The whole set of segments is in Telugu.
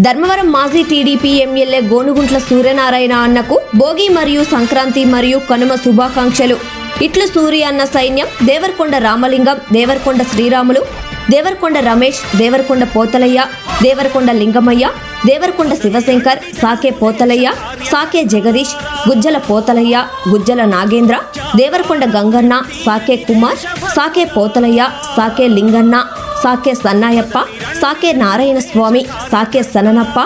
ధర్మవరం మాజీ టీడీపీ ఎమ్మెల్యే గోనుగుంట్ల సూర్యనారాయణ అన్నకు భోగి మరియు సంక్రాంతి మరియు కనుమ శుభాకాంక్షలు. ఇట్లు సూర్య అన్న సైన్యం దేవరకొండ రామలింగం దేవరకొండ శ్రీరాములు దేవరకొండ రమేష్ దేవరకొండ పోతలయ్య దేవరకొండ లింగమయ్య దేవరకొండ శివశంకర్ సాకే పోతలయ్య సాకే జగదీష్ గుజ్జల పోతలయ్య గుజ్జల నాగేంద్ర దేవరకొండ గంగన్న సాకే కుమార్ సాకే పోతలయ్య సాకే లింగన్న సాకే సన్నాయప్ప సాకే నారాయణ స్వామి సాకే సననప్ప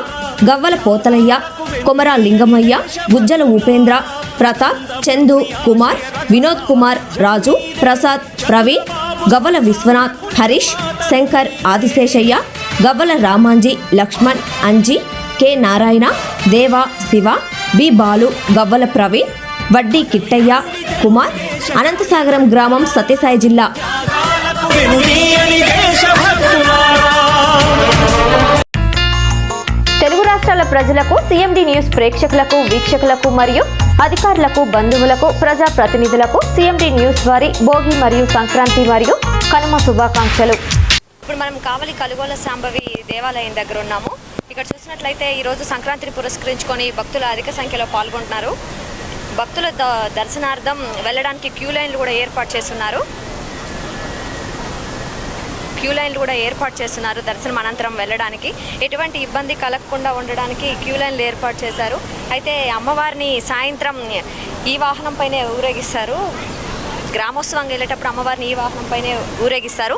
గవ్వల పోతలయ్య కొమరా లింగమయ్య గుజ్జల ఉపేంద్ర ప్రతాప్ చందు కుమార్ వినోద్ కుమార్ రాజు ప్రసాద్ ప్రవీణ్ గవ్వల విశ్వనాథ్ హరీష్ శంకర్ ఆదిశేషయ్య గవ్వల రామాంజీ లక్ష్మణ్ అంజీ కె నారాయణ దేవ శివ బి బాలు గవ్వల ప్రవీణ్ వడ్డీ కిట్టయ్య కుమార్ అనంతసాగరం గ్రామం సత్యసాయి జిల్లా. తెలుగు రాష్ట్రాల ప్రజలకు సీఎండి న్యూస్ ప్రేక్షకులకు వీక్షకులకు మరియు అధికారులకు బంధువులకు ప్రజా ప్రతినిధులకు సీఎండి న్యూస్ వారి భోగి మరియు సంక్రాంతి మరియు కనుమ శుభాకాంక్షలు. ఇప్పుడు మనం కావలి కలుగోల సాంబవి దేవాలయం దగ్గర ఉన్నాము. ఇక్కడ చూసినట్లయితే ఈరోజు సంక్రాంతిని పురస్కరించుకొని భక్తులు అధిక సంఖ్యలో పాల్గొంటున్నారు. భక్తుల ద- దర్శనార్థం వెళ్ళడానికి క్యూ లైన్లు కూడా ఏర్పాటు చేస్తున్నారు. క్యూ లైన్లు కూడా ఏర్పాటు చేస్తున్నారు దర్శనం అనంతరం వెళ్ళడానికి. ఎటువంటి ఇబ్బంది కలగకుండా ఉండడానికి క్యూ లైన్లు ఏర్పాటు చేశారు. అయితే అమ్మవారిని సాయంత్రం ఈ వాహనం పైనే ఊరేగిస్తారు. గ్రామోత్సవం వెళ్ళేటప్పుడు అమ్మవారిని ఈ వాహనంపైనే ఊరేగిస్తారు.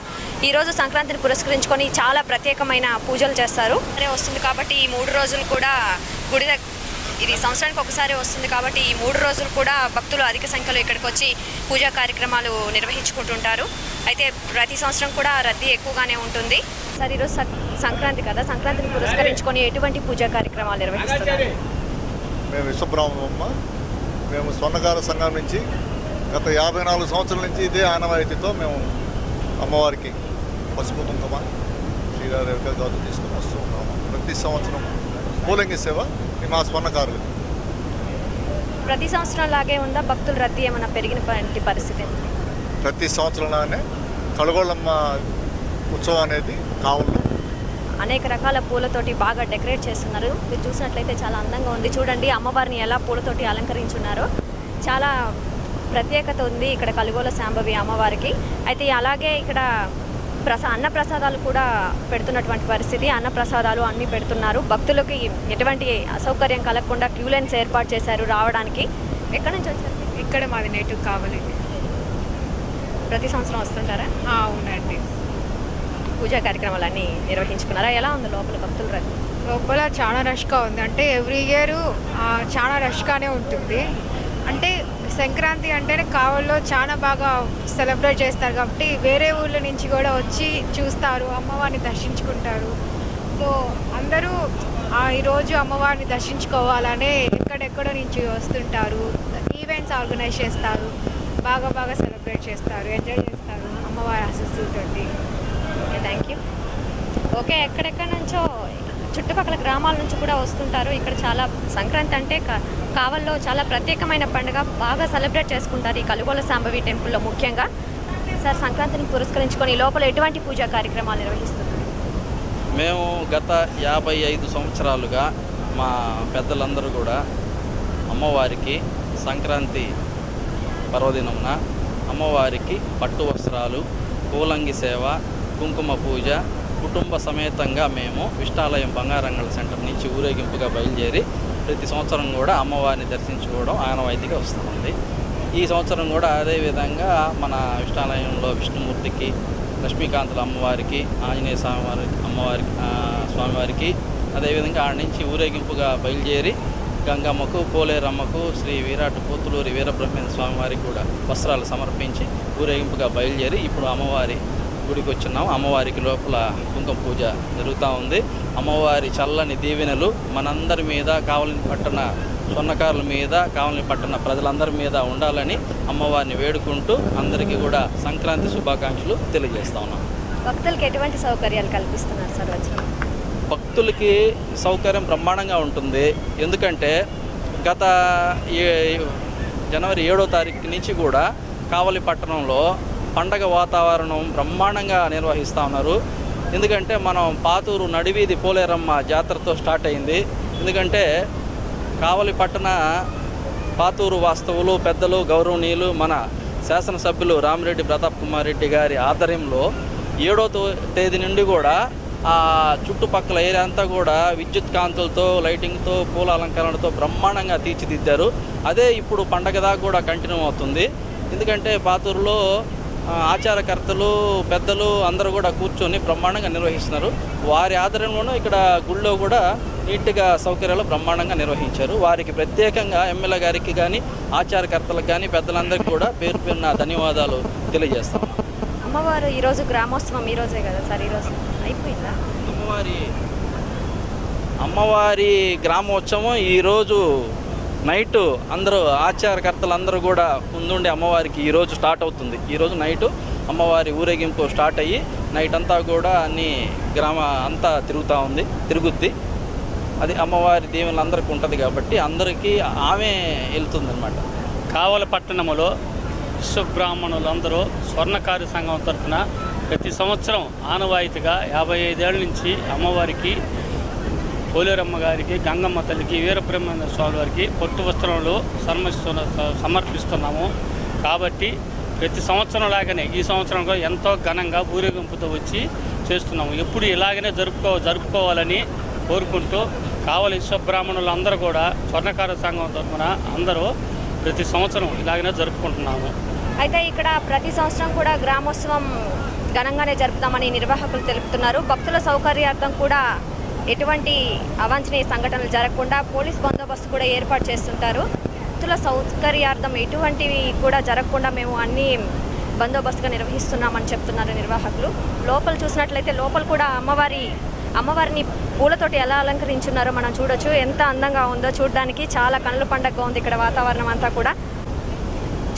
ఈరోజు సంక్రాంతిని పురస్కరించుకొని చాలా ప్రత్యేకమైన పూజలు చేస్తారు. వస్తుంది కాబట్టి ఈ మూడు రోజులు కూడా గుడి ఇది సంవత్సరానికి ఒకసారి వస్తుంది కాబట్టి ఈ మూడు రోజులు కూడా భక్తులు అధిక సంఖ్యలో ఇక్కడికి వచ్చి పూజా కార్యక్రమాలు నిర్వహించుకుంటుంటారు. అయితే ప్రతి సంవత్సరం కూడా రద్దీ ఎక్కువగానే ఉంటుంది. సార్ ఈరోజు సక్- సంక్రాంతి కదా సంక్రాంతిని పురస్కరించుకొని ఎటువంటి పూజా కార్యక్రమాలు నిర్వహిస్తున్నారు? మేము విశ్వబ్రాహ్మమ్మ మేము స్వర్ణకార సంఘం నుంచి గత యాభై నాలుగు సంవత్సరాల నుంచి ఇదే ఆనవాయితీతో మేము అమ్మవారికి పసుపు కుంకుమ శ్రీరారేఖ గౌతు తీసుకుని వస్తూ ఉన్నాము. ప్రతి సంవత్సరం పూలంగి సేవ మా స్వర్ణకారులు ప్రతి సంవత్సరం లాగే ఉందా? భక్తుల రద్దీ ఏమైనా పెరిగిన పరిస్థితి ప్రతి సంవత్సరంలానే కలగోళ్ళమ్మ ఉత్సవం అనేది కావులు అనేక రకాల పూలతోటి బాగా డెకరేట్ చేస్తున్నారు. మీరు చూసినట్లయితే చాలా అందంగా ఉంది. చూడండి అమ్మవారిని ఎలా పూలతోటి అలంకరించున్నారో. చాలా ప్రత్యేకత ఉంది ఇక్కడ కలుగోల శాంభవి అమ్మవారికి. అయితే అలాగే ఇక్కడ ప్రసా అన్న ప్రసాదాలు కూడా పెడుతున్నటువంటి పరిస్థితి. అన్న ప్రసాదాలు అన్నీ పెడుతున్నారు. భక్తులకి ఎటువంటి అసౌకర్యం కలగకుండా క్యూ లైన్స్ ఏర్పాటు చేశారు రావడానికి. ఎక్కడి నుంచి వచ్చారు? ఇక్కడ మాది నేటివ్ కావాలి. ప్రతి సంవత్సరం వస్తుంటారా? అవునండి. పూజా కార్యక్రమాలన్నీ నిర్వహించుకున్నారా? ఎలా ఉంది లోపల భక్తుల రద్దీ లోపల చాలా రష్గా ఉంది. అంటే ఎవ్రీ ఇయర్ చాలా రష్గానే ఉంటుంది. అంటే సంక్రాంతి అంటేనే కావల్లో చాలా బాగా సెలబ్రేట్ చేస్తారు కాబట్టి వేరే ఊళ్ళ నుంచి కూడా వచ్చి చూస్తారు అమ్మవారిని దర్శించుకుంటారు. సో అందరూ ఆ, ఈరోజు అమ్మవారిని దర్శించుకోవాలనే ఎక్కడెక్కడో నుంచి వస్తుంటారు ఈవెంట్స్ ఆర్గనైజ్ చేస్తారు. బాగా బాగా సెలబ్రేట్ చేస్తారు ఎంజాయ్ చేస్తారు అమ్మవారి ఆశస్సులతోటి. Okay thank you. ఓకే ఎక్కడెక్కడ నుంచో చుట్టుపక్కల గ్రామాల నుంచి కూడా వస్తుంటారు. ఇక్కడ చాలా సంక్రాంతి అంటే కా- కావల్లో చాలా ప్రత్యేకమైన పండుగ. బాగా సెలబ్రేట్ చేసుకుంటారు ఈ కలుగోల సాంబవి టెంపుల్లో ముఖ్యంగా. సార్ సంక్రాంతిని పురస్కరించుకొని లోపల ఎటువంటి పూజా కార్యక్రమాలు నిర్వహిస్తున్నారు? మేము గత యాభై ఐదు సంవత్సరాలుగా మా పెద్దలందరూ కూడా అమ్మవారికి సంక్రాంతి పర్వదినమున అమ్మవారికి పట్టు వస్త్రాలు పూలంగి సేవ కుంకుమ పూజ కుటుంబ సమేతంగా మేము విష్టాలయం బంగారంగళ సెంటర్ నుంచి ఊరేగింపుగా బయలుదేరి ప్రతి సంవత్సరం కూడా అమ్మవారిని దర్శించుకోవడం ఆనవాయితీగా వస్తుంది ఈ సంవత్సరం కూడా అదేవిధంగా మన విష్టాలయంలో విష్ణుమూర్తికి లక్ష్మీకాంతుల అమ్మవారికి ఆంజనేయ స్వామివారి అమ్మవారికి స్వామివారికి అదేవిధంగా ఆడ నుంచి ఊరేగింపుగా బయలుదేరి గంగమ్మకు పోలేరమ్మకు శ్రీ వీరాట పోతులూరి వీరబ్రహ్మేంద్ర స్వామివారికి కూడా వస్త్రాలు సమర్పించి ఊరేగింపుగా బయలుదేరి ఇప్పుడు అమ్మవారి గుడికి వచ్చినాం అమ్మవారికి లోపల కుంకుమ పూజ జరుగుతూ ఉంది. అమ్మవారి చల్లని దీవెనలు మనందరి మీద కావలిని పట్టణ సొన్నకారుల మీద కావలిని పట్టణ ప్రజలందరి మీద ఉండాలని అమ్మవారిని వేడుకుంటూ అందరికీ కూడా సంక్రాంతి శుభాకాంక్షలు తెలియజేస్తా ఉన్నాం. భక్తులకు ఎటువంటి సౌకర్యాలు కల్పిస్తున్నారు సార్ వచ్చిన భక్తులకి సౌకర్యం బ్రహ్మాండంగా ఉంటుంది. ఎందుకంటే గత జనవరి ఏడో తారీఖు నుంచి కూడా కావలి పట్టణంలో పండగ వాతావరణం బ్రహ్మాండంగా నిర్వహిస్తూ ఉన్నారు. ఎందుకంటే మనం పాతూరు నడివీధి పోలేరమ్మ జాతరతో స్టార్ట్ అయింది. ఎందుకంటే కావలి పట్టణ పాతూరు వాస్తవులు పెద్దలు గౌరవనీయులు మన శాసనసభ్యులు రామిరెడ్డి ప్రతాప్ కుమార్ రెడ్డి గారి ఆధ్వర్యంలో ఏడో తేదీ నుండి కూడా ఆ చుట్టుపక్కల ఏరియా అంతా కూడా విద్యుత్ కాంతులతో లైటింగ్తో పూల అలంకరణతో బ్రహ్మాండంగా తీర్చిదిద్దారు. అదే ఇప్పుడు పండగ దాకా కూడా కంటిన్యూ అవుతుంది. ఎందుకంటే పాతూరులో ఆచారకర్తలు పెద్దలు అందరూ కూడా కూర్చొని బ్రహ్మాండంగా నిర్వహిస్తున్నారు. వారి ఆధ్వర్యంలోనూ ఇక్కడ గుళ్ళో కూడా నీట్గా సౌకర్యాలు బ్రహ్మాండంగా నిర్వహించారు. వారికి ప్రత్యేకంగా ఎమ్మెల్యే గారికి కానీ ఆచారకర్తలకు కానీ పెద్దలందరికీ కూడా పేరు పేరున ధన్యవాదాలు తెలియజేస్తాం అమ్మవారు ఈరోజు గ్రామోత్సవం ఈరోజే కదా సార్ ఈరోజు అయిపోయిందా? అమ్మవారి అమ్మవారి గ్రామోత్సవం ఈరోజు నైట్ అందరూ ఆచారకర్తలు అందరూ కూడా ముందుండి అమ్మవారికి ఈరోజు స్టార్ట్ అవుతుంది. ఈరోజు నైటు అమ్మవారి ఊరేగింపు స్టార్ట్ అయ్యి నైట్ అంతా కూడా అన్ని గ్రామ అంతా తిరుగుతూ ఉంది తిరుగుద్ది. అది అమ్మవారి దీవెనలు అందరికీ ఉంటుంది కాబట్టి అందరికీ ఆమె వెళ్తుంది అనమాట కావల పట్టణములో విశ్వబ్రాహ్మణులందరూ స్వర్ణకార్య సంఘం తరఫున ప్రతి సంవత్సరం ఆనవాయితీగా యాభై ఐదేళ్ళ నుంచి అమ్మవారికి పోలేరమ్మ గారికి గంగమ్మ తల్లికి వీరబ్రహ్మేంద్ర స్వామి వారికి పొట్టు వస్త్రములు సమర్పిస్తున్న సమర్పిస్తున్నాము. కాబట్టి ప్రతి సంవత్సరం లాగానే ఈ సంవత్సరం కూడా ఎంతో ఘనంగా ఊరేగింపుతో వచ్చి చేస్తున్నాము. ఎప్పుడు ఇలాగనే జరుపుకో జరుపుకోవాలని కోరుకుంటూ కావలి విశ్వబ్రాహ్మణులు అందరూ కూడా స్వర్ణకార సంఘం తరఫున అందరూ ప్రతి సంవత్సరం ఇలాగనే జరుపుకుంటున్నాము. అయితే ఇక్కడ ప్రతి సంవత్సరం కూడా గ్రామోత్సవం ఘనంగానే జరుపుతామని నిర్వాహకులు తెలుపుతున్నారు. భక్తుల సౌకర్యార్థం కూడా ఎటువంటి అవాంఛనీయ సంఘటనలు జరగకుండా పోలీస్ బందోబస్తు కూడా ఏర్పాటు చేస్తుంటారు. భక్తుల సౌకర్యార్థం ఎటువంటివి కూడా జరగకుండా మేము అన్ని బందోబస్తుగా నిర్వహిస్తున్నామని చెప్తున్నారు నిర్వాహకులు. లోపల చూసినట్లయితే లోపల కూడా అమ్మవారి అమ్మవారిని పూలతోటి ఎలా అలంకరించున్నారో మనం చూడొచ్చు. ఎంత అందంగా ఉందో చూడడానికి చాలా కనుల పండగగా ఉంది ఇక్కడ వాతావరణం అంతా కూడా.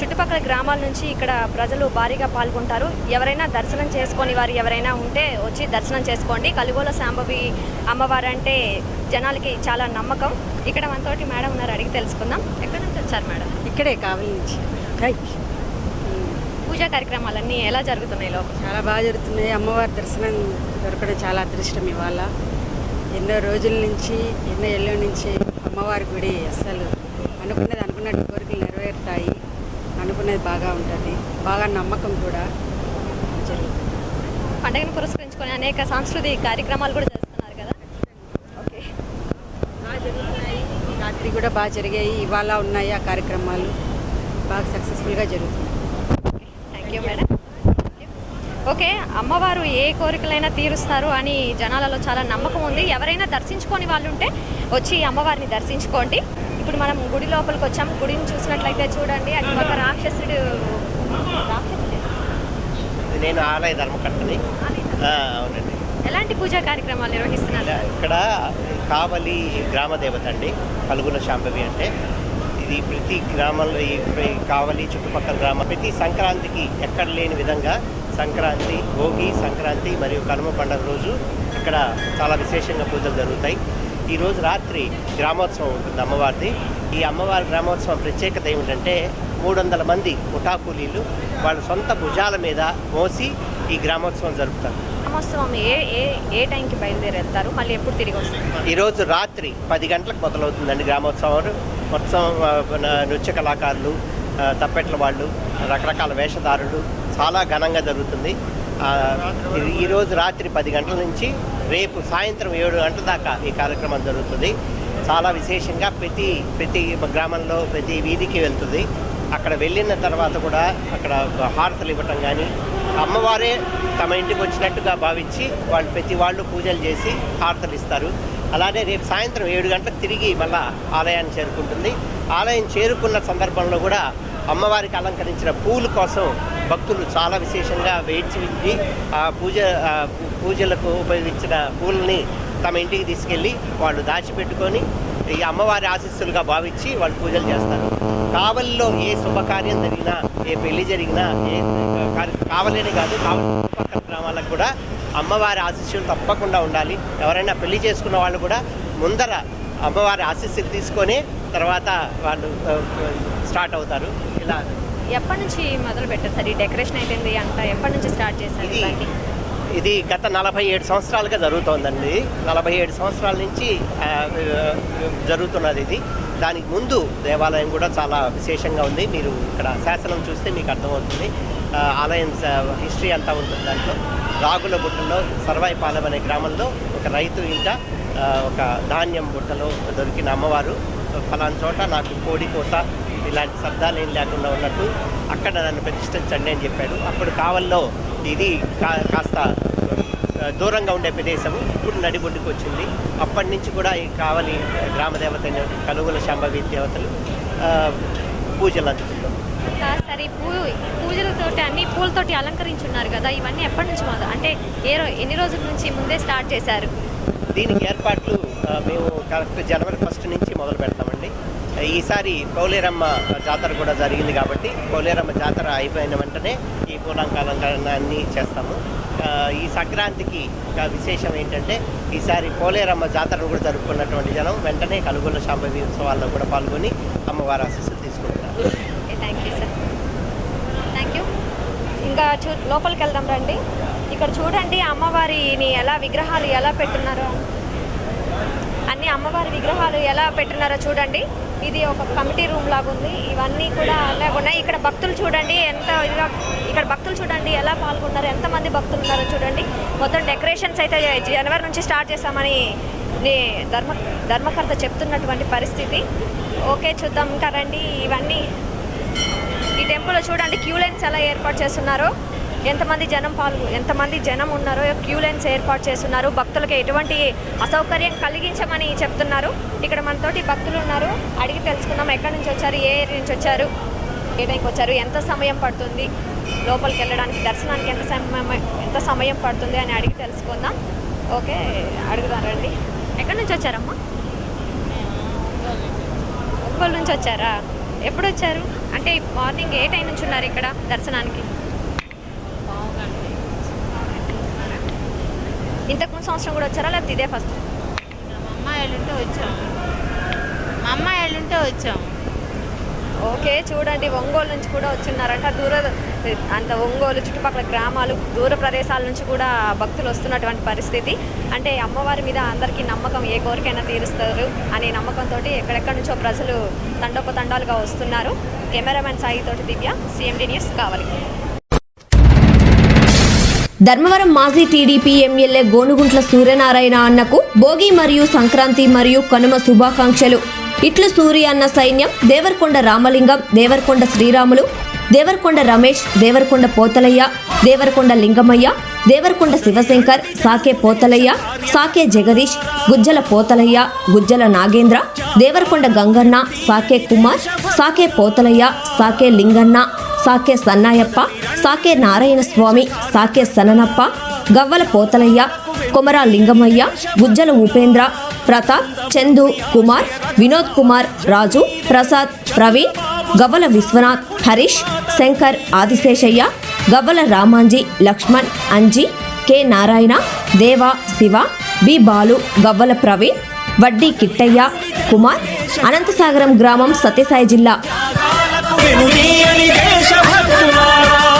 చుట్టుపక్కల గ్రామాల నుంచి ఇక్కడ ప్రజలు భారీగా పాల్గొంటారు. ఎవరైనా దర్శనం చేసుకొని వారు ఎవరైనా ఉంటే వచ్చి దర్శనం చేసుకోండి. కలుగోల శాంభవి అమ్మవారు అంటే జనాలకి చాలా నమ్మకం. ఇక్కడ మనతోటి మేడం ఉన్నారు అడిగి తెలుసుకుందాం. ఎక్కడి నుంచి వచ్చారు మేడం? ఇక్కడే కావాలి నుంచి. పూజా కార్యక్రమాలన్నీ ఎలా జరుగుతున్నాయి లోపల? చాలా బాగా జరుగుతున్నాయి. అమ్మవారి దర్శనం దొరకడం చాలా అదృష్టం ఇవాళ. ఎన్నో రోజుల నుంచి ఎన్నో ఏళ్ళ నుంచి అమ్మవారి గుడి అస్సలు అనుకున్నది అనుకున్నట్టు కోరికలు నెరవేరుతాయి. అనుకున్నది బాగా ఉంటుంది. బాగా నమ్మకం కూడా జరుగుతుంది. పండుగను పురస్కరించుకొని అనేక సాంస్కృతిక కార్యక్రమాలు కూడా చేస్తున్నారు కదా? ఓకే. బాగా జరుగుతున్నాయి. రాత్రి కూడా బాగా జరిగాయి. ఇవాళ ఉన్నాయి ఆ కార్యక్రమాలు. బాగా సక్సెస్ఫుల్గా జరుగుతుంది థ్యాంక్ యూ మేడం. ఓకే. అమ్మవారు ఏ కోరికలైనా తీరుస్తారు అని జనాలలో చాలా నమ్మకం ఉంది. ఎవరైనా దర్శించుకొని వాళ్ళు ఉంటే వచ్చి అమ్మవారిని దర్శించుకోండి. ఇప్పుడు మనం గుడి లోపలికి వచ్చాం. గుడిని చూసినట్లయితే చూడండి అటు పక్క రాక్షసుడు. నేను ఆలయ ధర్మకర్తని. అవునండి. ఎలాంటి పూజా కార్యక్రమాలు నిర్వహిస్తున్నారు? ఇక్కడ కావలి గ్రామ దేవత అండి పలుగుల శాంభవి అంటే. ఇది ప్రతి గ్రామంలో కావలి చుట్టుపక్కల గ్రామ. ప్రతి సంక్రాంతికి ఎక్కడ లేని విధంగా సంక్రాంతి భోగి సంక్రాంతి మరియు కనుమ పండుగ రోజు ఇక్కడ చాలా విశేషంగా పూజలు జరుగుతాయి. ఈ రోజు రాత్రి గ్రామోత్సవం ఉంటుంది అమ్మవారిది. ఈ అమ్మవారి గ్రామోత్సవం ప్రత్యేకత ఏమిటంటే మూడు వందల మంది ముఠా కూలీలు వాళ్ళ సొంత భుజాల మీద మోసి ఈ గ్రామోత్సవం జరుపుతారు. ఏ ఏ ఏ టైంకి బయలుదేరి వెళ్తారు మళ్ళీ ఎప్పుడు తిరిగి వస్తారు? ఈరోజు రాత్రి పది గంటలకు మొదలవుతుందండి గ్రామోత్సవం. మొత్తం నృత్య కళాకారులు తప్పెట్ల వాళ్ళు రకరకాల వేషధారులు చాలా ఘనంగా జరుగుతుంది. ఈరోజు రాత్రి పది గంటల నుంచి రేపు సాయంత్రం ఏడు గంటల దాకా ఈ కార్యక్రమం జరుగుతుంది. చాలా విశేషంగా ప్రతి ప్రతి గ్రామంలో ప్రతి వీధికి వెళ్తుంది. అక్కడ వెళ్ళిన తర్వాత కూడా అక్కడ హారతలు ఇవ్వటం కానీ అమ్మవారే తమ ఇంటికి వచ్చినట్టుగా భావించి వాళ్ళు ప్రతి వాళ్ళు పూజలు చేసి హారతలు ఇస్తారు. అలానే రేపు సాయంత్రం ఏడు గంటలకు తిరిగి మళ్ళా ఆలయాన్ని చేరుకుంటుంది. ఆలయం చేరుకున్న సందర్భంలో కూడా అమ్మవారికి అలంకరించిన పూలు కోసం భక్తులు చాలా విశేషంగా వేచి ఉండి ఆ పూజ పూజలకు ఉపయోగించిన పూలని తమ ఇంటికి తీసుకెళ్ళి వాళ్ళు దాచిపెట్టుకొని ఈ అమ్మవారి ఆశీస్సులుగా భావించి వాళ్ళు పూజలు చేస్తారు. కావలిలో ఏ శుభకార్యం జరిగినా ఏ పెళ్ళి జరిగినా ఏ కార్య- కాదు కావలి చుట్టుపక్కల గ్రామాలకు కూడా అమ్మవారి ఆశీస్సులు తప్పకుండా ఉండాలి. ఎవరైనా పెళ్ళి చేసుకున్న వాళ్ళు కూడా ముందర అమ్మవారి ఆశీస్సులు తీసుకొని తర్వాత వాళ్ళు స్టార్ట్ అవుతారు. ఇలా ఎప్పటి నుంచి మొదలు పెట్టారు సార్? ఈ డెకరేషన్ అయిపోయింది అంట ఎప్పటి నుంచి స్టార్ట్ చేశారు ఇది ఇలాంటి ఇది గత నలభై ఏడు సంవత్సరాలుగా జరుగుతోందండి. నలభై ఏడు సంవత్సరాల నుంచి జరుగుతున్నది ఇది. దానికి ముందు దేవాలయం కూడా చాలా విశేషంగా ఉంది. మీరు ఇక్కడ శాసనం చూస్తే మీకు అర్థమవుతుంది. ఆలయం హిస్టరీ అంతా ఉంటుంది దాంట్లో. రాగుల బుట్టలో సర్వాయిపాలెం అనే గ్రామంలో ఒక రైతు ఇంట ఒక ధాన్యం బుట్టలో దొరికిన అమ్మవారు. ఫలానా చోట నాకు కోడి కోత ఇలాంటి శబ్దాలు ఏం లేకుండా ఉన్నట్టు అక్కడ నన్ను ప్రతిష్ఠించండి అని చెప్పాడు. అప్పుడు కావల్లో ఇది కా- కాస్త దూరంగా ఉండే ప్రదేశము. ఇప్పుడు నడిబొడ్డుకు వచ్చింది. అప్పటి నుంచి కూడా ఈ కావలి గ్రామదేవత కలుగుల శాంభవి దేవతలు పూజలు అందుకుంటాం సరే పూ పూజలతోటి అన్ని పూలతోటి అలంకరించున్నారు కదా. ఇవన్నీ ఎప్పటి నుంచి మొదలు అంటే ఏ ఎన్ని రోజుల నుంచి ముందే స్టార్ట్ చేశారు? దీనికి ఏర్పాట్లు మేము కరెక్ట్ జనవరి ఫస్ట్ నుంచి మొదలు పెడతామండి. ఈసారి పౌలేరమ్మ జాతర కూడా జరిగింది కాబట్టి పౌలేరమ్మ జాతర అయిపోయిన వెంటనే ఈ పూలంకాలంకరణ అన్నీ చేస్తాము ఈ సంక్రాంతికి ఇంకా విశేషం ఏంటంటే ఈసారి పోలేరమ్మ జాతరను కూడా జరుపుకున్నటువంటి జనం వెంటనే కలుగుల శాంభవి ఉత్సవాల్లో కూడా పాల్గొని అమ్మవారి ఆశీస్సులు తీసుకుంటున్నారు thank you sir thank you ఇంకా చూ లోపలికి వెళ్దాం రండి. ఇక్కడ చూడండి అమ్మవారిని ఎలా విగ్రహాలు ఎలా పెట్టున్నారో. అన్ని అమ్మవారి విగ్రహాలు ఎలా పెట్టున్నారో చూడండి. ఇది ఒక కమిటీ రూమ్ లాగా ఉంది. ఇవన్నీ కూడా అలాగే ఉన్నాయి. ఇక్కడ భక్తులు చూడండి ఎంత ఇదిగా ఇక్కడ భక్తులు చూడండి ఎలా పాల్గొన్నారు ఎంతమంది భక్తులు ఉన్నారో చూడండి. మొత్తం డెకరేషన్స్ అయితే జనవరి నుంచి స్టార్ట్ చేస్తామని ధర్మ ధర్మకర్త చెప్తున్నటువంటి పరిస్థితి. ఓకే చూద్దాం. ఇంకా రండి. ఇవన్నీ ఈ టెంపుల్లో చూడండి. క్యూ లైన్స్ ఎలా ఏర్పాటు చేస్తున్నారో. ఎంతమంది జనం పాల్గొ ఎంతమంది జనం ఉన్నారో క్యూ లైన్స్ ఏర్పాటు చేస్తున్నారు. భక్తులకు ఎటువంటి అసౌకర్యం కలిగించమని చెప్తున్నారు. ఇక్కడ మనతోటి భక్తులు ఉన్నారు. అడిగి తెలుసుకుందాం ఎక్కడి నుంచి వచ్చారు ఏ ఏరియా నుంచి వచ్చారు ఏ టైంకి వచ్చారు ఎంత సమయం పడుతుంది లోపలికి వెళ్ళడానికి దర్శనానికి ఎంత సమయం ఎంత సమయం పడుతుంది అని అడిగి తెలుసుకుందాం. ఓకే అడుగుదారండి ఎక్కడి నుంచి వచ్చారమ్మా? ఒంగోలు నుంచి వచ్చారా? ఎప్పుడు వచ్చారు? అంటే మార్నింగ్ ఏ టైం నుంచి ఉన్నారు ఇక్కడ దర్శనానికి? సంవత్సరం కూడా వచ్చారా? లేకపోతే ఇదే ఫస్ట్ మా అమ్మాయిలు ఉంటే వచ్చాం మా అమ్మాయిలు ఉంటే వచ్చాం ఓకే చూడండి. ఒంగోలు నుంచి కూడా వచ్చిన్నారంట దూర అంత ఒంగోలు చుట్టుపక్కల గ్రామాలు దూర ప్రదేశాల నుంచి కూడా భక్తులు వస్తున్నటువంటి పరిస్థితి. అంటే అమ్మవారి మీద అందరికీ నమ్మకం ఏ కోరికైనా తీరుస్తారు అనే నమ్మకంతో ఎక్కడెక్కడి నుంచో ప్రజలు తండోపతండాలుగా వస్తున్నారు. కెమెరామెన్ సాయితోటి దివ్య సిఎండి న్యూస్ కావాలి. ధర్మవరం మాజీ టీడీపీ ఎమ్మెల్యే గోనుగుంట్ల సూర్యనారాయణ అన్నకు భోగి మరియు సంక్రాంతి మరియు కనుమ శుభాకాంక్షలు. ఇట్లు సూర్య అన్న సైన్యం దేవరకొండ రామలింగం దేవరకొండ శ్రీరాములు దేవరకొండ రమేష్ దేవరకొండ పోతలయ్య దేవరకొండ లింగమయ్య దేవరకొండ శివశంకర్ సాకే పోతలయ్య సాకే జగదీష్ గుజ్జల పోతలయ్య గుజ్జల నాగేంద్ర దేవరకొండ గంగన్న సాకే కుమార్ సాకే పోతలయ్య సాకే లింగన్న సాకే సన్నాయప్ప సాకే నారాయణ స్వామి సాకే సననప్ప గవ్వల పోతలయ్య కొమరా లింగమయ్య గుజ్జల ఉపేంద్ర ప్రతాప్ చందు కుమార్ వినోద్ కుమార్ రాజు ప్రసాద్ ప్రవీణ్ గవ్వల విశ్వనాథ్ హరీష్ శంకర్ ఆదిశేషయ్య గవ్వల రామాంజీ లక్ష్మణ్ అంజీ కె నారాయణ దేవ శివ బి బాలు గవ్వల ప్రవీణ్ వడ్డీ కిట్టయ్య కుమార్ అనంతసాగరం గ్రామం సత్యసాయి జిల్లా. వినుదీయని దేశభక్తులారా